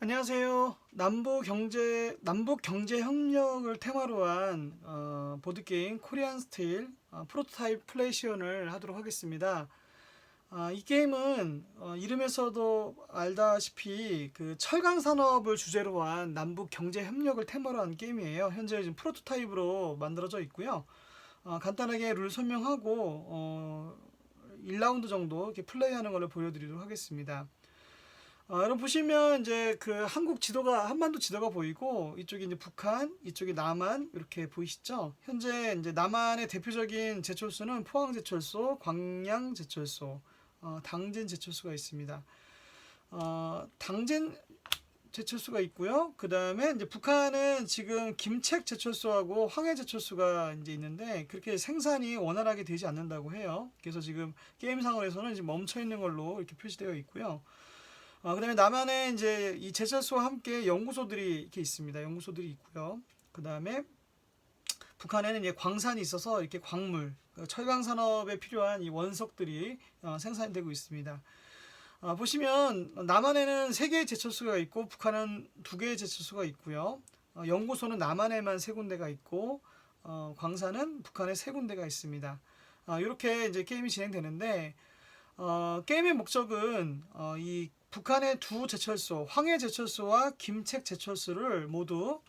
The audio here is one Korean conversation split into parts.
안녕하세요. 남북 경제 남북 경제 협력을 테마로 한 어, 보드 게임 코리안 스틸 어, 프로토타입 플레이 시연을 하도록 하겠습니다. 아, 이 게임은 어, 이름에서도 알다시피 그 철강 산업을 주제로 한 남북 경제 협력을 테마로 한 게임이에요. 현재 지금 프로토타입으로 만들어져 있고요. 어, 간단하게 룰 설명하고 어, 1라운드 정도 이렇게 플레이하는 걸로 보여드리도록 하겠습니다. 어, 여러분 보시면 이제 그 한국 지도가 한반도 지도가 보이고 이쪽이 이제 북한, 이쪽이 남한 이렇게 보이시죠? 현재 이제 남한의 대표적인 제철소는 포항 제철소, 광양 제철소, 어, 당진 제철소가 있습니다. 어, 당진 제철소가 있고요. 그 다음에 이제 북한은 지금 김책 제철소하고 황해 제철소가 이제 있는데 그렇게 생산이 원활하게 되지 않는다고 해요. 그래서 지금 게임상으로서는 멈춰 있는 걸로 이렇게 표시되어 있고요. 어, 그다음에 남한에 이제 이 제철소와 함께 연구소들이 이렇게 있습니다. 연구소들이 있고요. 그다음에 북한에는 이제 광산이 있어서 이렇게 광물, 그 철강 산업에 필요한 이 원석들이 어, 생산되고 있습니다. 어, 보시면 남한에는 세 개의 제철소가 있고 북한은 두 개의 제철소가 있고요. 어, 연구소는 남한에만 세 군데가 있고 어, 광산은 북한에 세 군데가 있습니다. 어, 이렇게 이제 게임이 진행되는데 어, 게임의 목적은 어, 이 북한의 두 제철소, 황해 제철소와 김책 제철소를 모두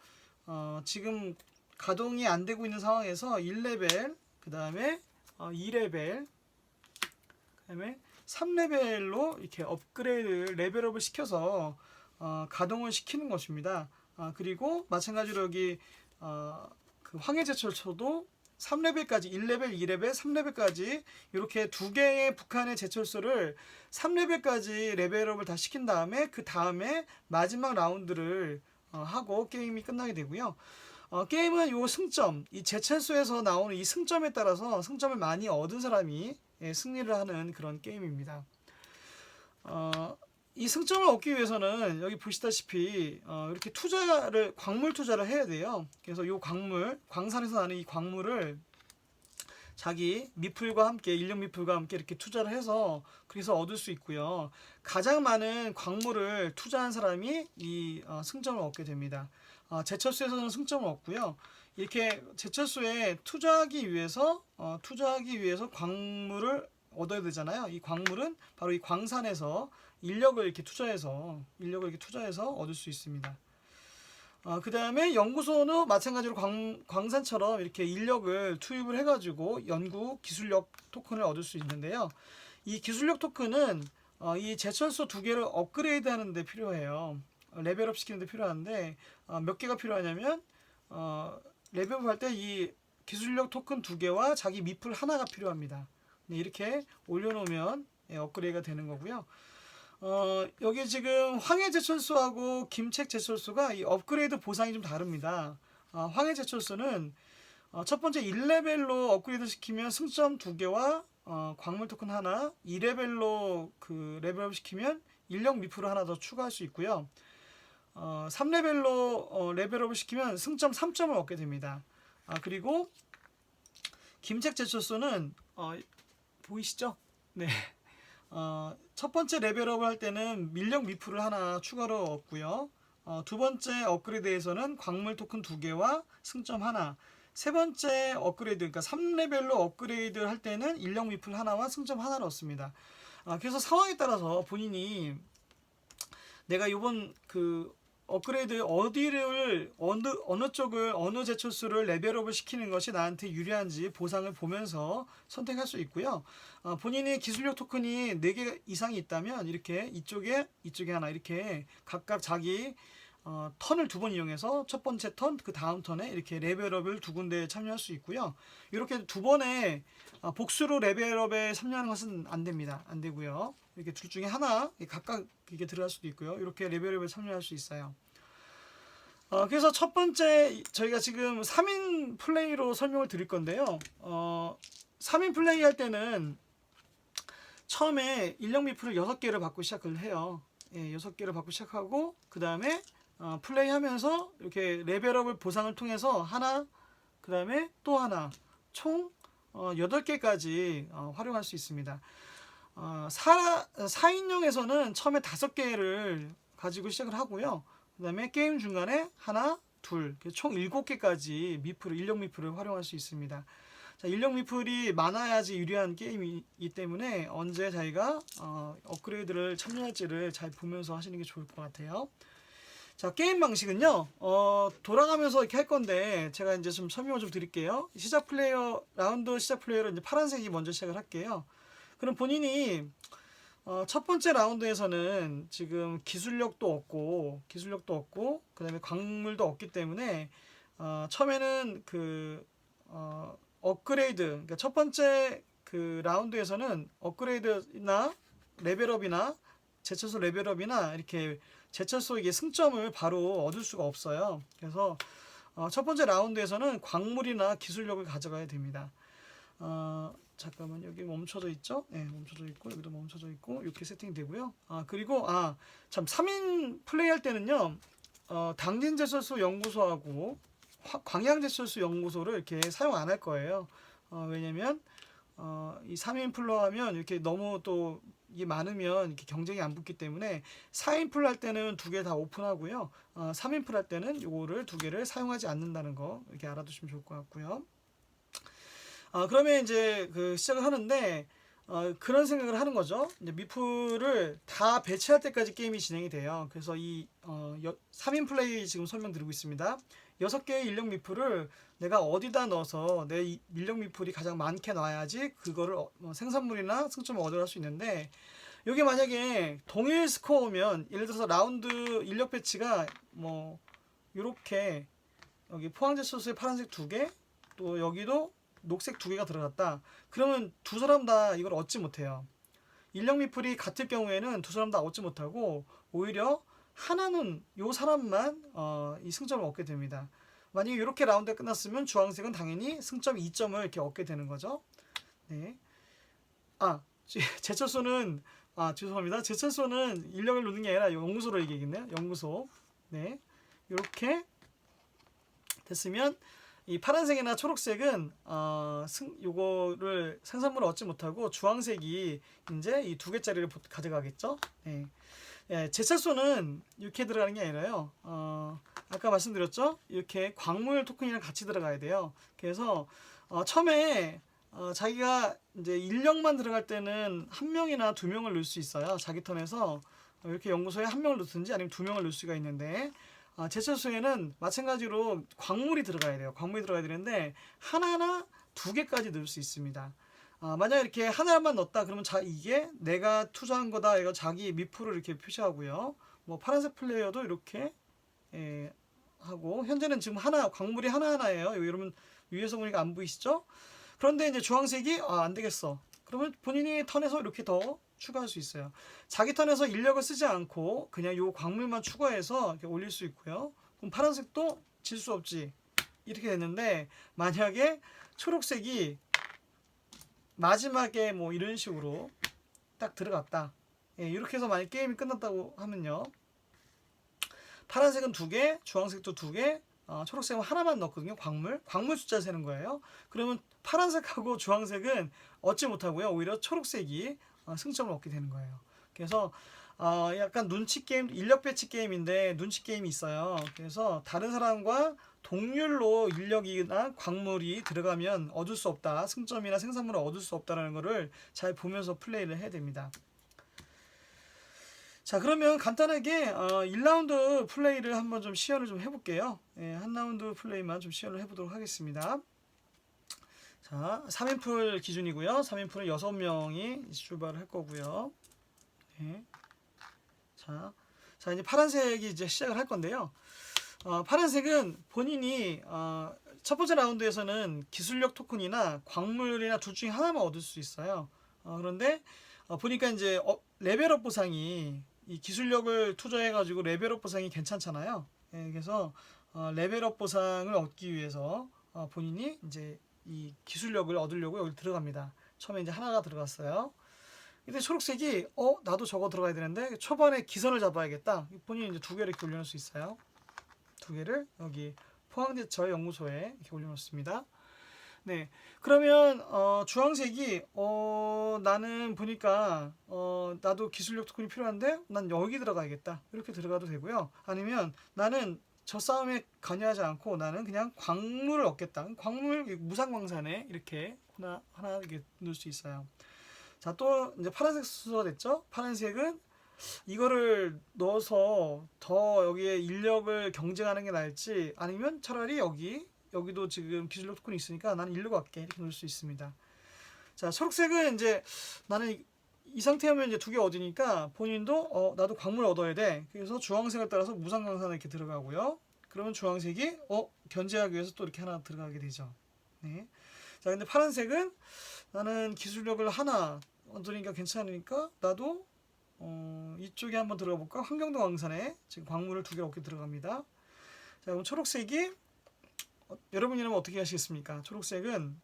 어, 지금 가동이 안 되고 있는 상황에서 1레벨, 그 다음에 어, 2레벨, 그 다음에 3레벨로 이렇게 업그레이드, 레벨업을 시켜서 어, 가동을 시키는 것입니다. 아, 그리고 마찬가지로 여기 어, 그 황해 제철소도 3레벨까지 1레벨, 2레벨, 3레벨까지 이렇게 두 개의 북한의 제철소를 3레벨까지 레벨업을 다 시킨 다음에 그 다음에 마지막 라운드를 어, 하고 게임이 끝나게 되고요. 어, 게임은 요 승점, 이 제철소에서 나오는 이 승점에 따라서 승점을 많이 얻은 사람이 예, 승리를 하는 그런 게임입니다. 어, 이 승점을 얻기 위해서는 여기 보시다시피 어, 이렇게 투자를 광물 투자를 해야 돼요. 그래서 이 광물 광산에서 나는 이 광물을 자기 미풀과 함께 인력 미풀과 함께 이렇게 투자를 해서 그래서 얻을 수 있고요. 가장 많은 광물을 투자한 사람이 이 어, 승점을 얻게 됩니다. 어, 제철소에서는 승점을 얻고요. 이렇게 제철소에 투자하기 위해서 어, 투자하기 위해서 광물을 얻어야 되잖아요. 이 광물은 바로 이 광산에서 인력을 이렇게 투자해서 인력을 이렇게 투자해서 얻을 수 있습니다. 어, 그 다음에 연구소는 마찬가지로 광, 광산처럼 이렇게 인력을 투입을 해가지고 연구 기술력 토큰을 얻을 수 있는데요. 이 기술력 토큰은 어, 이 제철소 두 개를 업그레이드 하는 데 필요해요. 어, 레벨업 시키는 데 필요한데 어, 몇 개가 필요하냐면 어, 레벨업 할 때 이 기술력 토큰 두 개와 자기 미풀 하나가 필요합니다. 네, 이렇게 올려놓으면 예, 업그레이드가 되는 거고요. 어, 여기 지금 황해 제철소하고 김책 제철소가 이 업그레이드 보상이 좀 다릅니다. 어, 황해 제철소는 어, 첫 번째 1레벨로 업그레이드 시키면 승점 2개와 어, 광물 토큰 하나, 2레벨로 그 레벨업 시키면 인력 미프를 하나 더 추가할 수 있고요. 어, 3레벨로 어, 레벨업을 시키면 승점 3점을 얻게 됩니다. 아, 그리고 김책 제철소는 어, 보이시죠? 네. 어, 첫 번째 레벨업을 할 때는 밀력 미프를 하나 추가로 얻고요. 어, 두 번째 업그레이드에서는 광물 토큰 두 개와 승점 하나. 세 번째 업그레이드, 그러니까 3레벨로 업그레이드 할 때는 인력 미풀 하나와 승점 하나를 얻습니다. 아, 그래서 상황에 따라서 본인이 내가 이번 그 업그레이드 어디를 어느 어느 쪽을 어느 제철소를 레벨업을 시키는 것이 나한테 유리한지 보상을 보면서 선택할 수 있고요. 어, 본인의 기술력 토큰이 4개 이상이 있다면 이렇게 이쪽에 이쪽에 하나 이렇게 각각 자기 어, 턴을 두 번 이용해서 첫 번째 턴, 그 다음 턴에 이렇게 레벨업을 두 군데 참여할 수 있고요. 이렇게 두 번에 어, 복수로 레벨업에 참여하는 것은 안 됩니다. 안 되고요. 이렇게 둘 중에 하나 각각 이게 들어갈 수도 있고요. 이렇게 레벨업에 참여할 수 있어요. 어, 그래서 첫 번째 저희가 지금 3인 플레이로 설명을 드릴 건데요. 어, 3인 플레이 할 때는 처음에 인력 미프를 6개를 받고 시작을 해요. 예, 6개를 받고 시작하고 그 다음에 어, 플레이하면서 이렇게 레벨업을 보상을 통해서 하나 그 다음에 또 하나 총 어, 8개까지 어, 활용할 수 있습니다. 어, 4, 4인용에서는 처음에 5개를 가지고 시작을 하고요. 그 다음에 게임 중간에 하나, 둘, 총 일곱 개까지 미프를 인력 미프를 활용할 수 있습니다. 자, 인력 미플이 많아야지 유리한 게임이기 때문에 언제 자기가 어, 업그레이드를 참여할지를 잘 보면서 하시는 게 좋을 것 같아요. 자, 게임 방식은요, 어, 돌아가면서 이렇게 할 건데, 제가 이제 좀 설명을 좀 드릴게요. 시작 플레이어, 라운드 시작 플레이어를 이제 파란색이 먼저 시작을 할게요. 그럼 본인이, 어, 첫 번째 라운드에서는 지금 기술력도 없고, 기술력도 없고, 그 다음에 광물도 없기 때문에, 어, 처음에는 그, 어, 업그레이드, 그러니까 첫 번째 그 라운드에서는 업그레이드나 레벨업이나 제철소 레벨업이나 이렇게 제철소 이게 승점을 바로 얻을 수가 없어요. 그래서 어, 첫 번째 라운드에서는 광물이나 기술력을 가져가야 됩니다. 어, 잠깐만 여기 멈춰져 있죠? 네, 멈춰져 있고 여기도 멈춰져 있고 이렇게 세팅되고요. 아 그리고 아 참 3인 플레이할 때는요. 어, 당진 제철소 연구소하고 화- 광양제철소 연구소를 이렇게 사용 안 할 거예요. 어, 왜냐면 어, 이 3인 플로 하면 이렇게 너무 또 이게 많으면 이렇게 경쟁이 안 붙기 때문에 4인 플로 할 때는 두 개 다 오픈하고요. 어, 3인 플로 할 때는 요거를 두 개를 사용하지 않는다는 거 이렇게 알아두시면 좋을 것 같고요. 어, 그러면 이제 그 시작을 하는데 어, 그런 생각을 하는 거죠. 이제 미프를 다 배치할 때까지 게임이 진행이 돼요. 그래서 이 어, 여, 3인 플레이 지금 설명드리고 있습니다. 여섯 개의 인력 미풀을 내가 어디다 넣어서 내 이- 인력 미풀이 가장 많게 놔야지 그거를 어, 뭐 생산물이나 승점을 얻어갈 수 있는데 여기 만약에 동일 스코어면 예를 들어서 라운드 인력 배치가 뭐 이렇게 여기 포항제 소스에 파란색 두 개, 또 여기도 녹색 두 개가 들어갔다. 그러면 두 사람 다 이걸 얻지 못해요. 인력 미풀이 같을 경우에는 두 사람 다 얻지 못하고 오히려 하나는 요 사람만 어, 이 승점을 얻게 됩니다. 만약에 이렇게 라운드가 끝났으면 주황색은 당연히 승점 2점을 이렇게 얻게 되는 거죠. 네. 아, 제- 제철소는 아, 죄송합니다. 제철소는 인력을 누는 게 아니라 연구소로 얘기겠네요. 연구소. 네. 이렇게 됐으면 이 파란색이나 초록색은 어, 승 요거를 생산물을 얻지 못하고 주황색이 이제 이 두 개짜리를 보- 가져가겠죠. 네. 예, 제철소는 이렇게 들어가는 게 아니라요. 어, 아까 말씀드렸죠? 이렇게 광물 토큰이랑 같이 들어가야 돼요. 그래서 어, 처음에 어, 자기가 이제 인력만 들어갈 때는 한 명이나 두 명을 넣을 수 있어요. 자기 턴에서 어, 이렇게 연구소에 한 명을 넣든지 아니면 두 명을 넣을 수가 있는데 어, 제철소에는 마찬가지로 광물이 들어가야 돼요. 광물이 들어가야 되는데 하나나 두 개까지 넣을 수 있습니다. 아, 만약 이렇게 하나만 넣었다 그러면 자 이게 내가 투자한 거다 이거 자기 미프를 이렇게 표시하고요. 뭐 파란색 플레이어도 이렇게 예, 하고 현재는 지금 하나 광물이 하나 하나예요. 여러분 위에서 보니까 안 보이시죠? 그런데 이제 주황색이 아, 안 되겠어. 그러면 본인이 턴에서 이렇게 더 추가할 수 있어요. 자기 턴에서 인력을 쓰지 않고 그냥 요 광물만 추가해서 이렇게 올릴 수 있고요. 그럼 파란색도 질 수 없지. 이렇게 됐는데 만약에 초록색이 마지막에 뭐 이런 식으로 딱 들어갔다. 예, 이렇게 해서 만약 게임이 끝났다고 하면요. 파란색은 두 개, 주황색도 두 개, 어, 초록색은 하나만 넣거든요. 광물. 광물 숫자 세는 거예요. 그러면 파란색하고 주황색은 얻지 못하고요. 오히려 초록색이 어, 승점을 얻게 되는 거예요. 그래서 어, 약간 눈치 게임, 인력 배치 게임인데 눈치 게임이 있어요. 그래서 다른 사람과 동률로 인력이나 광물이 들어가면 얻을 수 없다. 승점이나 생산물을 얻을 수 없다라는 거를 잘 보면서 플레이를 해야 됩니다. 자 그러면 간단하게 어, 1라운드 플레이를 한번 좀 시연을 좀 해볼게요. 예, 한 라운드 플레이만 좀 시연을 해보도록 하겠습니다. 자 3인풀 기준이고요. 3인풀은 6명이 출발을 할 거고요. 네. 자, 자 이제 파란색이 이제 시작을 할 건데요. 어, 파란색은 본인이 어, 첫 번째 라운드에서는 기술력 토큰이나 광물이나 둘 중에 하나만 얻을 수 있어요. 어, 그런데 어, 보니까 이제 어, 레벨업 보상이 이 기술력을 투자해가지고 레벨업 보상이 괜찮잖아요. 예, 그래서 어, 레벨업 보상을 얻기 위해서 어, 본인이 이제 이 기술력을 얻으려고 여기 들어갑니다. 처음에 이제 하나가 들어갔어요. 근데 초록색이 어 나도 저거 들어가야 되는데 초반에 기선을 잡아야겠다. 본인이 이제 두 개를 이렇게 올려놓을 수 있어요. 두 개를 여기 포항제철 연구소에 이렇게 올려놓습니다. 네. 그러면 어, 주황색이 어, 나는 보니까 어, 나도 기술력 토큰이 필요한데 난 여기 들어가야겠다. 이렇게 들어가도 되고요. 아니면 나는 저 싸움에 관여하지 않고 나는 그냥 광물을 얻겠다. 광물 무상광산에 이렇게 하나 하나 이렇게 넣을 수 있어요. 자, 또 이제 파란색 순서가 됐죠? 파란색은 이거를 넣어서 더 여기에 인력을 경쟁하는 게 나을지 아니면 차라리 여기 여기도 지금 기술력 토큰이 있으니까 나는 일로 갈게 이렇게 넣을 수 있습니다. 자 초록색은 이제 나는 이, 이 상태하면 이제 두 개 얻으니까 본인도 어 나도 광물 얻어야 돼. 그래서 주황색을 따라서 무상광산에 이렇게 들어가고요. 그러면 주황색이 어 견제하기 위해서 또 이렇게 하나 들어가게 되죠. 네. 자 근데 파란색은 나는 기술력을 하나 얻으니까 괜찮으니까 나도 어, 이쪽에 한번 들어가 볼까? 환경도 광산에 지금 광물을 두 개 얻게 들어갑니다. 자, 그럼 초록색이 어, 여러분이라면 어떻게 하시겠습니까? 초록색은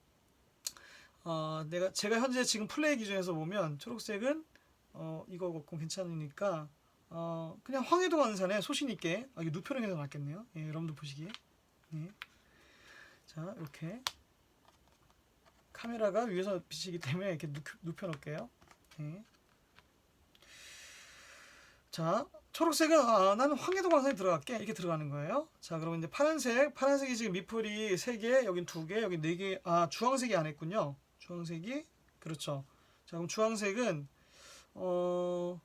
어, 내가 제가 현재 지금 플레이 기준에서 보면 초록색은 어, 이거 갖고 괜찮으니까 어, 그냥 황해도 광산에 소신 있게 아, 이거 누표는 게더 낫겠네요. 예, 여러분도 보시기에. 예. 자, 이렇게 카메라가 위에서 비치기 때문에 이렇게 눕혀, 놓을게요. 예. 자, 초록색은 아, 나는 황해도 광산에 들어갈게 이렇게 들어가는 거예요. 자, 그러면 이제 파란색, 파란색이 지금 미풀이 세 개, 여긴 두 개, 여기 네 개. 아, 주황색이 안 했군요. 주황색이 그렇죠. 자, 그럼 주황색은 어,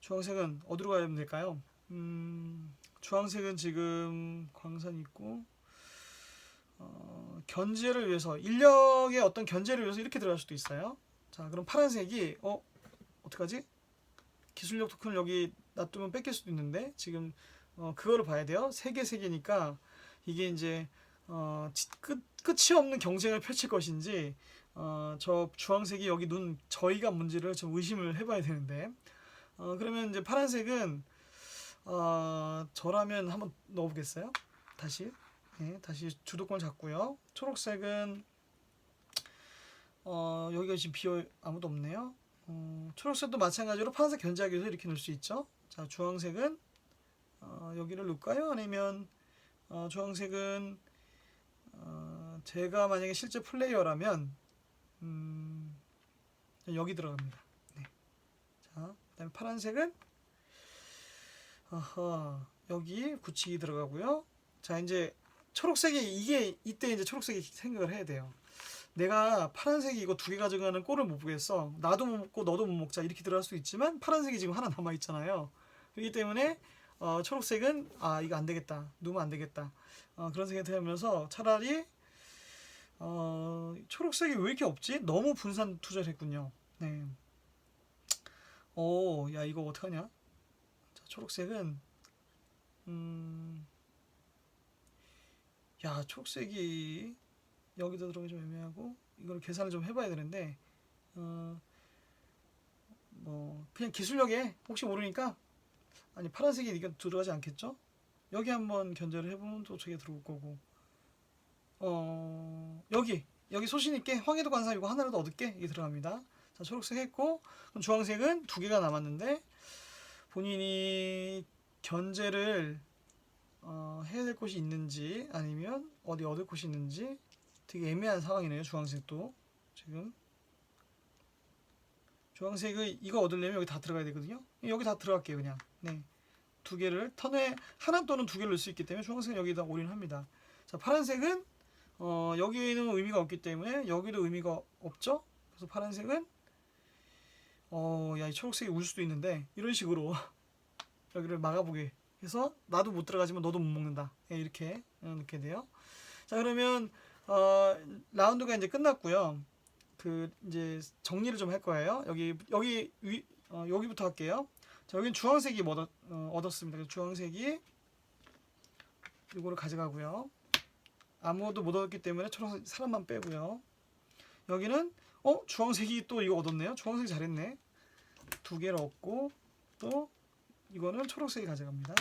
주황색은 어디로 가야 될까요? 음, 주황색은 지금 광산 있고 어, 견제를 위해서 인력의 어떤 견제를 위해서 이렇게 들어갈 수도 있어요. 자, 그럼 파란색이 어 어떡하지? 기술력 토큰을 여기 놔두면 뺏길 수도 있는데 지금 어, 그거를 봐야 돼요. 세개 세 개니까 이게 이제 어, 지- 끝 끝이 없는 경쟁을 펼칠 것인지 어, 저 주황색이 여기 눈 저희가 뭔지를 좀 의심을 해봐야 되는데 어, 그러면 이제 파란색은 어, 저라면 한번 넣어보겠어요. 다시 네, 다시 주도권 잡고요. 초록색은 어, 여기가 지금 비어 아무도 없네요. 어, 초록색도 마찬가지로 파란색 견제하기 위해서 이렇게 넣을 수 있죠. 자, 주황색은 어, 여기를 놓을까요? 아니면 어, 주황색은 어, 제가 만약에 실제 플레이어라면 음, 여기 들어갑니다. 네. 자, 그다음에 파란색은 아하, 여기 굳히기 들어가고요. 자, 이제 초록색이 이게 이때 이제 초록색이 생각을 해야 돼요. 내가 파란색이 이거 두 개 가져가는 꼴을 못 보겠어. 나도 못 먹고 너도 못 먹자 이렇게 들어갈 수 있지만 파란색이 지금 하나 남아 있잖아요. 그렇기 때문에 어, 초록색은 아 이거 안 되겠다. 누면 안 되겠다. 어, 그런 생각이 들면서 차라리 어, 초록색이 왜 이렇게 없지? 너무 분산 투자를 했군요. 네. 오, 야 이거 어떡하냐? 자, 초록색은 음, 야 초록색이 여기다 들어가기 좀 애매하고 이걸 계산을 좀 해봐야 되는데 어, 뭐 그냥 기술력에 혹시 모르니까 아니 파란색이 들어가지 않겠죠? 여기 한번 견제를 해보면 또 저게 들어올 거고 어 여기 여기 소신 있게 황해도 관사 이거 하나라도 얻을게 이게 들어갑니다. 자 초록색 했고 그럼 주황색은 두 개가 남았는데 본인이 견제를 어, 해야 될 곳이 있는지 아니면 어디 얻을 곳이 있는지 되게 애매한 상황이네요. 주황색도 지금 주황색의 이거 얻으려면 여기 다 들어가야 되거든요. 여기 다 들어갈게요, 그냥. 네. 두 개를 턴에 하나 또는 두 개를 넣을 수 있기 때문에 주황색은 여기다 올인합니다. 자, 파란색은 어, 여기는 의미가 없기 때문에 여기도 의미가 없죠. 그래서 파란색은 어, 야, 이 초록색이 울 수도 있는데 이런 식으로 여기를 막아보게 해서 나도 못 들어가지만 너도 못 먹는다. 예, 이렇게 넣게 돼요. 자, 그러면 어, 라운드가 이제 끝났고요. 그 이제 정리를 좀 할 거예요. 여기 여기 위 어, 여기부터 할게요. 자, 여기는 주황색이 얻었, 어, 얻었습니다. 주황색이 이거를 가져가고요. 아무것도 못 얻었기 때문에 초록색 사람만 빼고요. 여기는 어 주황색이 또 이거 얻었네요. 주황색 잘했네. 두 개를 얻고 또 이거는 초록색이 가져갑니다.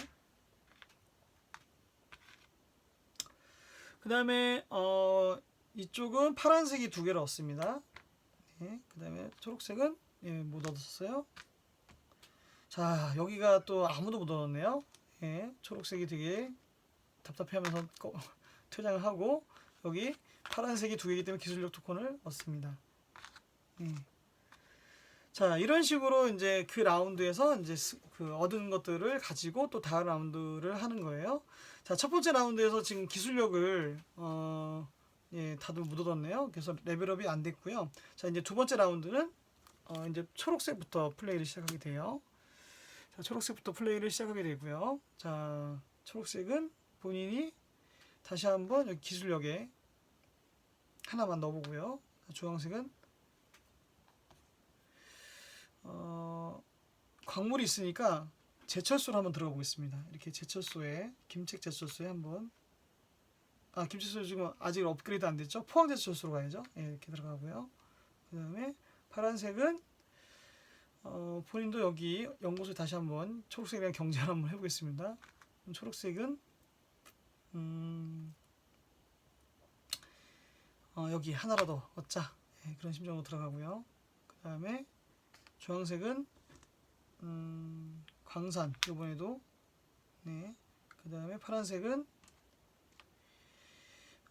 그 다음에 어 이쪽은 파란색이 두 개를 얻습니다. 네, 그 다음에 초록색은 예, 못 얻었어요. 자 여기가 또 아무도 못 얻었네요. 예, 초록색이 되게 답답해하면서 꺼- 퇴장을 하고 여기 파란색이 두 개이기 때문에 기술력 토큰을 얻습니다. 예. 자 이런 식으로 이제 그 라운드에서 이제 스- 그 얻은 것들을 가지고 또 다음 라운드를 하는 거예요. 자첫 번째 라운드에서 지금 기술력을 어, 예, 다들 못 얻었네요. 그래서 레벨업이 안 됐고요. 자 이제 두 번째 라운드는 어, 이제 초록색부터 플레이를 시작하게 돼요. 자 초록색부터 플레이를 시작하게 되고요. 자 초록색은 본인이 다시 한번 여기 기술력에 하나만 넣어보고요. 주황색은 어, 광물이 있으니까 제철소로 한번 들어가 보겠습니다. 이렇게 제철소에 김책 제철소에 한번 아 김제철소 지금 아직 업그레이드 안 됐죠? 포항 제철소로 가야죠. 예, 이렇게 들어가고요. 그 다음에 파란색은 어, 본인도 여기 연구소에 다시 한번 초록색이랑 경쟁을 한번 해보겠습니다. 초록색은 음, 어, 여기 하나라도 얻자 예, 그런 심정으로 들어가고요. 그 다음에 주황색은 음, 광산 이번에도 네. 그 다음에 파란색은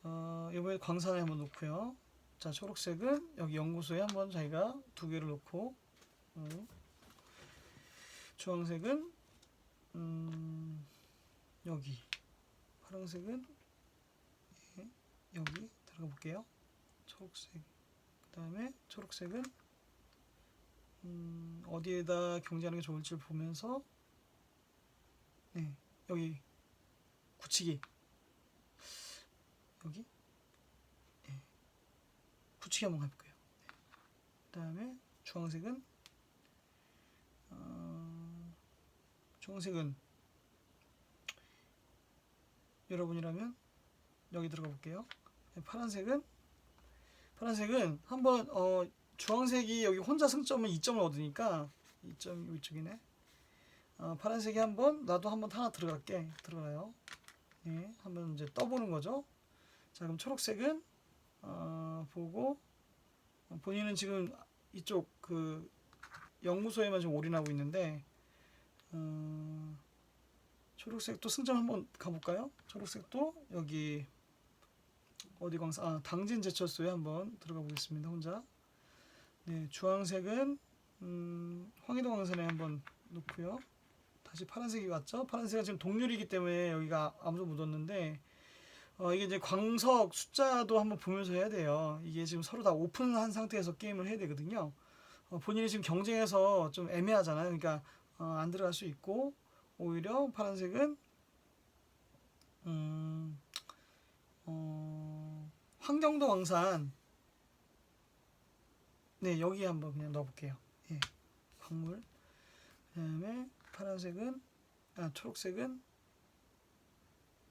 어, 이번에 광산에 한번 놓고요. 자 초록색은 여기 연구소에 한번 자기가 두 개를 놓고 어, 주황색은 음, 여기 파란색은 예, 여기 들어가 볼게요. 초록색 그 다음에 초록색은 음, 어디에다 경제하는 게 좋을지 를 보면서 네 여기 굳히기 여기 네. 굳히기 한번 해볼게요. 네. 그 다음에 주황색은 어, 주황색은 여러분이라면 여기 들어가 볼게요. 네, 파란색은 파란색은 한번 어, 주황색이 여기 혼자 승점은 2점을 얻으니까 2점 이쪽이네. 어, 파란색이 한번 나도 한번 하나 들어갈게 들어가요. 네, 한번 이제 떠보는 거죠. 자 그럼 초록색은 어, 보고 어, 본인은 지금 이쪽 그 연구소에만 좀 올인하고 있는데 어, 초록색도 승점 한번 가볼까요? 초록색도 여기 어디 광사 아 당진 제철소에 한번 들어가 보겠습니다 혼자. 네 주황색은 음, 황해도 광산에 한번 놓고요. 다시 파란색이 왔죠? 파란색은 지금 동률이기 때문에 여기가 아무도 묻었는데 어, 이게 이제 광석 숫자도 한번 보면서 해야 돼요. 이게 지금 서로 다 오픈한 상태에서 게임을 해야 되거든요. 어, 본인이 지금 경쟁해서 좀 애매하잖아요. 그러니까 어, 안 들어갈 수 있고 오히려 파란색은 음, 어, 환경도 광산. 네 여기 한번 그냥 넣어볼게요. 예 광물. 그 다음에 파란색은 아 초록색은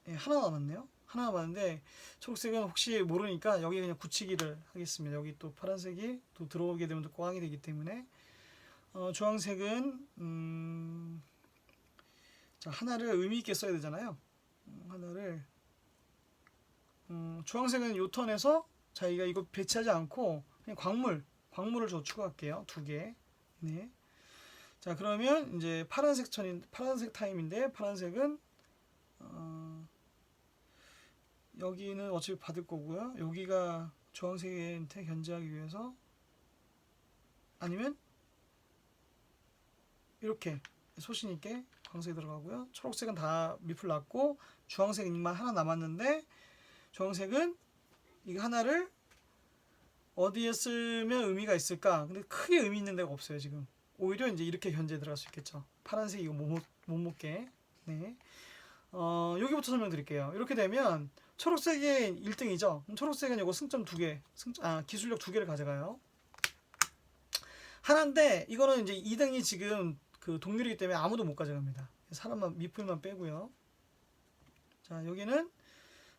예 하나 남았네요. 하나 남았는데 초록색은 혹시 모르니까 여기 그냥 굳히기를 하겠습니다. 여기 또 파란색이 또 들어오게 되면 또 꽝이 되기 때문에. 어, 주황색은 음, 자 하나를 의미 있게 써야 되잖아요 음, 하나를 음, 주황색은 요 턴에서 자기가 이거 배치하지 않고 그냥 광물 광물을 저 추가할게요 두 개. 네. 자 그러면 이제 파란색 턴인 파란색 타임인데 파란색은 어, 여기는 어차피 받을 거고요. 여기가 주황색한테 견제하기 위해서 아니면 이렇게 소신 있게 광색이 들어가고요. 초록색은 다 미풀 났고 주황색만 하나 남았는데 주황색은 이거 하나를 어디에 쓰면 의미가 있을까? 근데 크게 의미 있는 데가 없어요 지금. 오히려 이제 이렇게 견제 들어갈 수 있겠죠. 파란색 이거 못, 먹- 못 먹게. 네. 어, 여기부터 설명드릴게요. 이렇게 되면 초록색이 1등이죠. 그럼 초록색은 이거 승점 두 개, 승, 아 기술력 두 개를 가져가요. 하나인데 이거는 이제 2등이 지금 그 동률이기 때문에 아무도 못 가져갑니다. 사람만 미풀만 빼고요. 자 여기는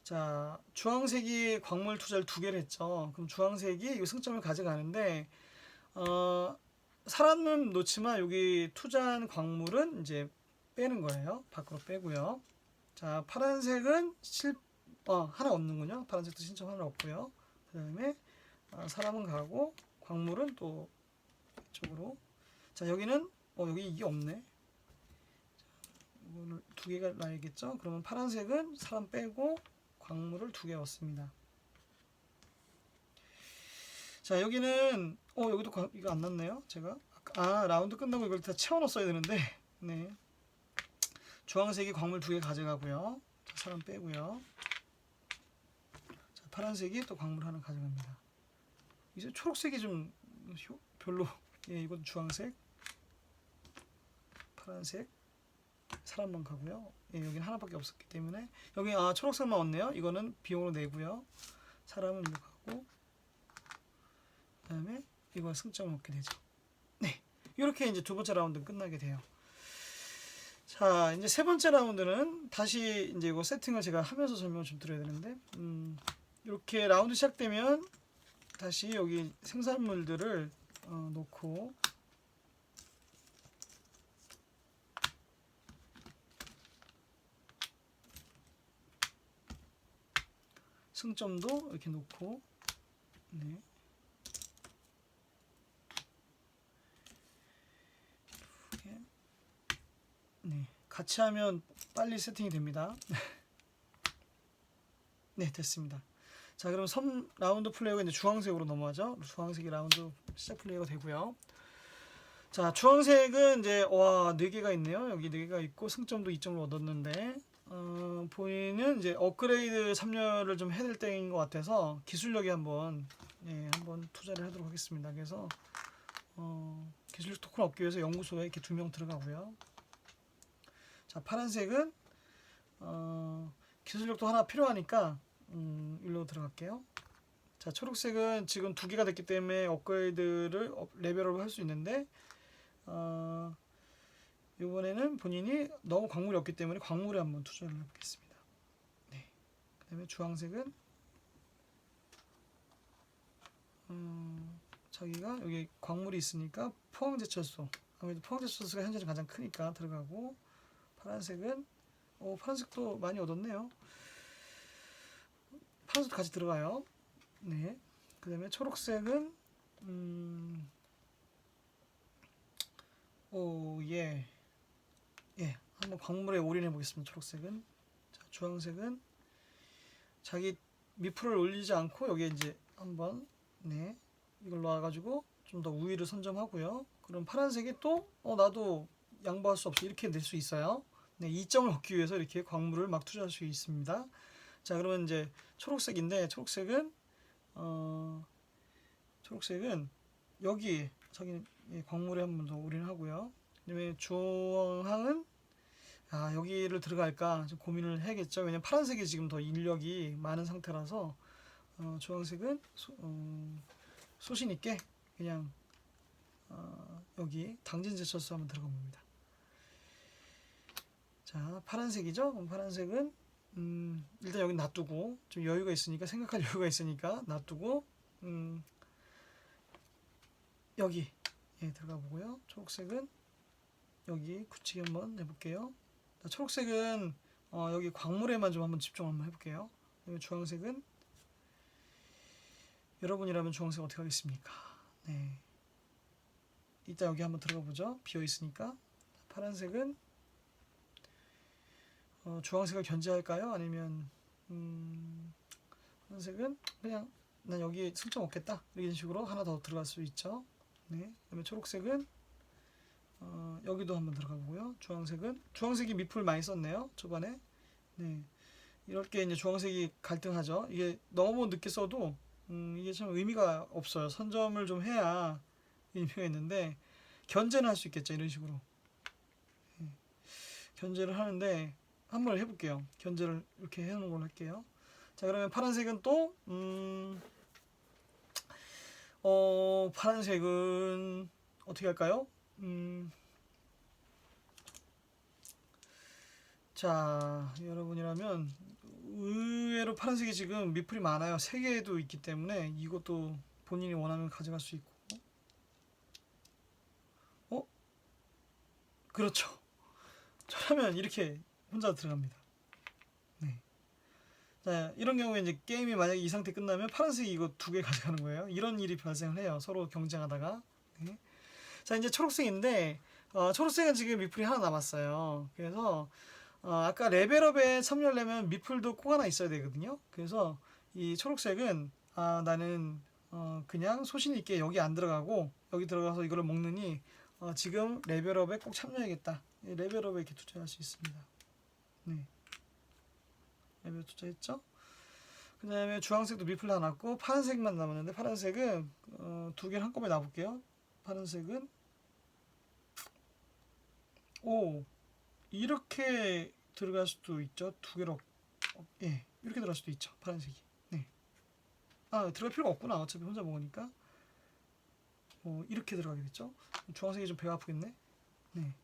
자 주황색이 광물 투자를 두 개를 했죠. 그럼 주황색이 이 승점을 가져가는데 어 사람은 놓지만 여기 투자한 광물은 이제 빼는 거예요. 밖으로 빼고요. 자 파란색은 실 어, 하나 얻는군요. 파란색도 신청 하나 얻고요. 그 다음에 사람은 가고 광물은 또 이쪽으로. 자 여기는 어 여기 이게 없네. 자, 이거를 두 개가 나야겠죠. 그러면 파란색은 사람 빼고 광물을 두 개 얻습니다. 자 여기는 어 여기도 과- 이거 안 났네요. 제가 아 라운드 끝나고 이걸 다 채워넣었어야 되는데 네 주황색이 광물 두 개 가져가고요. 자, 사람 빼고요. 자 파란색이 또 광물 하나 가져갑니다. 이제 초록색이 좀 효- 별로 예 이건 주황색 파란색 사람만 가고요. 예, 여기는 하나밖에 없었기 때문에 여기 아 초록색만 왔네요. 이거는 비용으로 내고요. 사람은 이거 가고 그다음에 이거 승점을 얻게 되죠. 네, 이렇게 이제 두 번째 라운드 끝나게 돼요. 자, 이제 세 번째 라운드는 다시 이제 이거 세팅을 제가 하면서 설명을 좀 드려야 되는데, 음, 이렇게 라운드 시작되면 다시 여기 생산물들을 어, 놓고 승점도 이렇게 놓고 네. 네. 같이 하면 빨리 세팅이 됩니다. 네 됐습니다. 자 그럼 3라운드 플레이어가 이제 주황색으로 넘어가죠. 주황색이 라운드 시작 플레이어가 되고요. 자 주황색은 이제 와 4개가 있네요. 여기 4개가 있고 승점도 2점을 얻었는데 어, 본인은 이제 업그레이드 참여를 좀 해야 될 때인 것 같아서 기술력에 한번 예, 한번 투자를 하도록 하겠습니다. 그래서 어, 기술력 토큰 얻기 위해서 연구소에 이렇게 두 명 들어가고요. 자 파란색은 어, 기술력도 하나 필요하니까 음, 일로 들어갈게요. 자 초록색은 지금 두 개가 됐기 때문에 업그레이드를 업- 레벨업을 할 수 있는데 어, 이번에는 본인이 너무 광물이 없기 때문에 광물에 한번 투자를 해보겠습니다. 네. 그 다음에 주황색은 음, 자기가 여기 광물이 있으니까 포항제철소 아무래도 포항제철소가 현재는 가장 크니까 들어가고 파란색은 오 파란색도 많이 얻었네요. 파란색도 같이 들어가요. 네. 그 다음에 초록색은 음, 오 예. 예, 한번 광물에 올인해 보겠습니다. 초록색은. 자, 주황색은 자기 미프를 올리지 않고 여기에 이제 한번 네 이걸 놔가지고 좀 더 우위를 선점하고요. 그럼 파란색이 또 어, 나도 양보할 수 없이 이렇게 낼 수 있어요. 네, 2점을 얻기 위해서 이렇게 광물을 막 투자할 수 있습니다. 자, 그러면 이제 초록색인데 초록색은 어 초록색은 여기 자기 예, 광물에 한 번 더 올인하고요. 그다음에 주황은 아 여기를 들어갈까 좀 고민을 해야겠죠. 왜냐면 파란색이 지금 더 인력이 많은 상태라서 어, 주황색은 소, 어, 소신 있게 그냥 어, 여기 당진 제철소 한번 들어가 봅니다. 자 파란색이죠. 그럼 파란색은 음, 일단 여기 놔두고 좀 여유가 있으니까 생각할 여유가 있으니까 놔두고 음, 여기 예, 들어가 보고요. 초록색은 여기 굳히기 한번 해볼게요. 자, 초록색은 어, 여기 광물에만 좀 한번 집중 한번 해볼게요. 주황색은 여러분이라면 주황색 어떻게 하겠습니까? 네. 이따 여기 한번 들어가 보죠. 비어 있으니까 파란색은 어, 주황색을 견제할까요? 아니면 음, 파란색은 그냥 난 여기 승점 없겠다 이런 식으로 하나 더 들어갈 수 있죠. 네. 그다음에 초록색은 어, 여기도 한번 들어가 보고요. 주황색은 주황색이 밑풀 많이 썼네요. 초반에. 네. 이렇게 이제 주황색이 갈등하죠. 이게 너무 늦게 써도 음, 이게 참 의미가 없어요. 선점을 좀 해야 의미가 있는데 견제는 할 수 있겠죠. 이런 식으로. 네. 견제를 하는데 한번 해볼게요. 견제를 이렇게 해놓은 걸로 할게요. 자 그러면 파란색은 또 음, 어, 파란색은 어떻게 할까요? 음, 자, 여러분이라면 의외로 파란색이 지금 미풀이 많아요. 세 개도 있기 때문에 이것도 본인이 원하면 가져갈 수 있고. 어? 그렇죠. 저라면 이렇게 혼자 들어갑니다. 네. 자, 이런 경우에 이제 게임이 만약에 이 상태 끝나면 파란색이 이거 두 개 가져가는 거예요. 이런 일이 발생을 해요. 서로 경쟁하다가. 네. 자, 이제 초록색인데 어, 초록색은 지금 미풀이 하나 남았어요. 그래서 어, 아까 레벨업에 참여하려면 미풀도 꼭 하나 있어야 되거든요. 그래서 이 초록색은 아, 나는 어, 그냥 소신 있게 여기 안 들어가고 여기 들어가서 이거를 먹느니 어, 지금 레벨업에 꼭 참여해야겠다. 이 레벨업에 이렇게 투자할 수 있습니다. 네. 레벨 투자했죠? 그 다음에 주황색도 미플 하나 났고 파란색만 남았는데 파란색은 어, 두 개를 한꺼번에 놔볼게요. 파란색은 오 이렇게 들어갈 수도 있죠. 두 개로 어, 예 이렇게 들어갈 수도 있죠. 파란색이 네. 아 들어갈 필요가 없구나. 어차피 혼자 먹으니까 어, 이렇게 들어가겠죠. 주황색이 좀 배가 아프겠네. 네.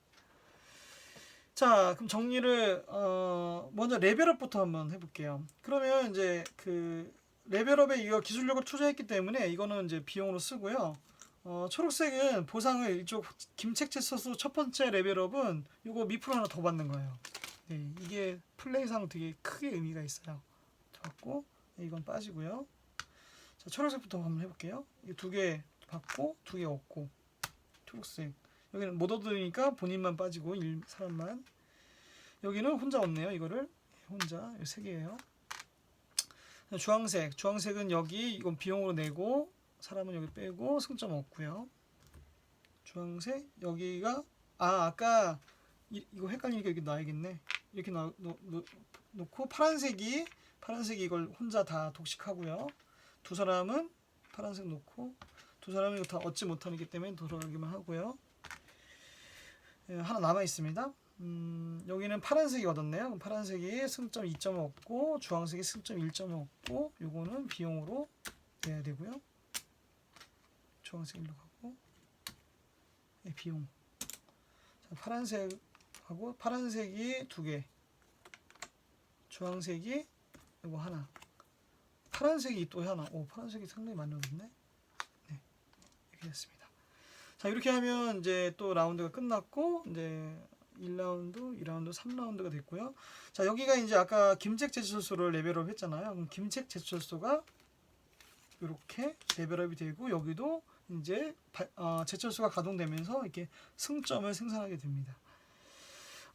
자, 그럼 정리를 어, 먼저 레벨업부터 한번 해볼게요. 그러면 이제 그 레벨업에 이거 기술력을 투자했기 때문에 이거는 이제 비용으로 쓰고요. 어, 초록색은 보상을 이쪽 김책채 써서 첫 번째 레벨업은 이거 미프로 하나 더 받는 거예요. 네, 이게 플레이상 되게 크게 의미가 있어요. 받고 네, 이건 빠지고요. 자, 초록색부터 한번 해볼게요. 이두개 받고 두 개 얻고 초록색 여기는 못 얻으니까 본인만 빠지고 일 사람만 여기는 혼자 얻네요. 이거를 혼자 이세 개예요. 주황색 주황색은 여기 이건 비용으로 내고 사람은 여기 빼고 승점 얻고요. 주황색 여기가 아 아까 이, 이거 헷갈리니까 여기 놔야겠네. 이렇게 놔, 놓, 놓, 놓고 파란색이 파란색이 이걸 혼자 다 독식하고요. 두 사람은 파란색 놓고 두 사람이 이거 다 얻지 못하기 때문에 돌아가기만 하고요. 예, 하나 남아 있습니다. 음, 여기는 파란색이 얻었네요. 그럼 파란색이 승점 2점 얻고 주황색이 승점 1점 얻고 요거는 비용으로 내야 되고요. 주황색 일로 가고 예, 비용. 자, 파란색하고 파란색이 두 개. 주황색이 이거 하나. 파란색이 또 하나. 오, 파란색이 상당히 많이 얻었네. 네. 이렇게 됐습니다. 자, 이렇게 하면 이제 또 라운드가 끝났고 이제 1라운드, 2라운드, 3라운드가 됐고요. 자, 여기가 이제 아까 김책 제철소를 레벨업 했잖아요. 그럼 김책 제철소가 이렇게 레벨업이 되고 여기도 이제 바- 어, 제철소가 가동되면서 이렇게 승점을 생산하게 됩니다.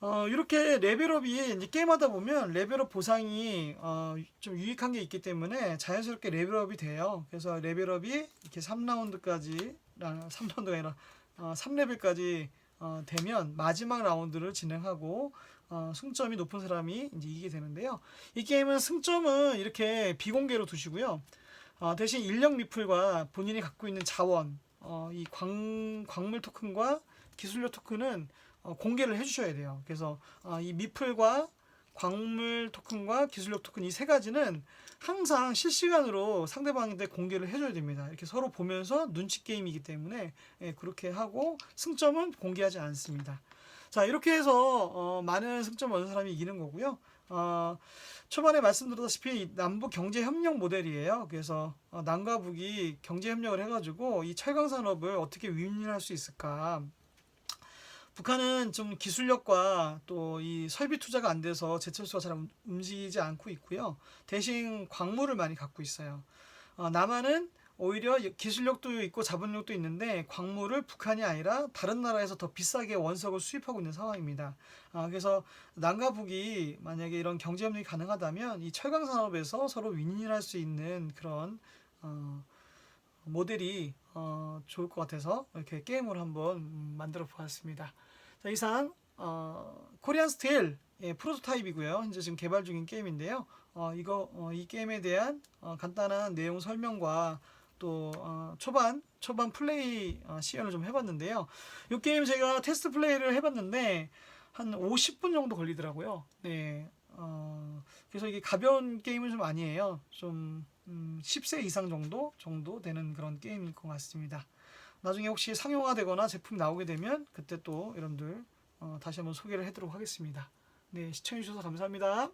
어, 이렇게 레벨업이 이제 게임하다 보면 레벨업 보상이 어, 좀 유익한 게 있기 때문에 자연스럽게 레벨업이 돼요. 그래서 레벨업이 이렇게 3라운드까지, 3라운드가 아니라 어, 3레벨까지 어, 되면 마지막 라운드를 진행하고 어, 승점이 높은 사람이 이제 이기게 되는데요. 이 게임은 승점은 이렇게 비공개로 두시고요. 어, 대신 인력 리플과 본인이 갖고 있는 자원, 어, 이 광, 광물 토큰과 기술력 토큰은 어, 공개를 해주셔야 돼요. 그래서 어, 이 미플과 광물 토큰과 기술력 토큰 이 세 가지는 항상 실시간으로 상대방한테 공개를 해줘야 됩니다. 이렇게 서로 보면서 눈치 게임이기 때문에 예, 그렇게 하고 승점은 공개하지 않습니다. 자 이렇게 해서 어, 많은 승점 얻은 사람이 이기는 거고요. 어, 초반에 말씀드렸다시피 이 남북 경제 협력 모델이에요. 그래서 어, 남과 북이 경제 협력을 해가지고 이 철강 산업을 어떻게 윈윈할 수 있을까? 북한은 좀 기술력과 또 이 설비 투자가 안 돼서 제철소가 잘 움- 움직이지 않고 있고요. 대신 광물을 많이 갖고 있어요. 어, 남한은 오히려 기술력도 있고 자본력도 있는데 광물을 북한이 아니라 다른 나라에서 더 비싸게 원석을 수입하고 있는 상황입니다. 아, 그래서 남과 북이 만약에 이런 경제협력이 가능하다면 이 철강 산업에서 서로 윈윈할 수 있는 그런 어, 모델이 어, 좋을 것 같아서 이렇게 게임을 한번 음, 만들어 보았습니다. 자, 이상 어, 코리안 스틸 예, 프로토타입이고요. 현재 지금 개발 중인 게임인데요. 어, 이거 어, 이 게임에 대한 어, 간단한 내용 설명과 또 어, 초반 초반 플레이 어, 시연을 좀 해봤는데요. 이 게임 제가 테스트 플레이를 해봤는데 한 50분 정도 걸리더라고요. 네. 어, 그래서 이게 가벼운 게임은 좀 아니에요. 좀 음, 10세 이상 정도 정도 되는 그런 게임일 것 같습니다. 나중에 혹시 상용화되거나 제품 나오게 되면 그때 또 여러분들 어, 다시 한번 소개를 해드리도록 하겠습니다. 네, 시청해주셔서 감사합니다.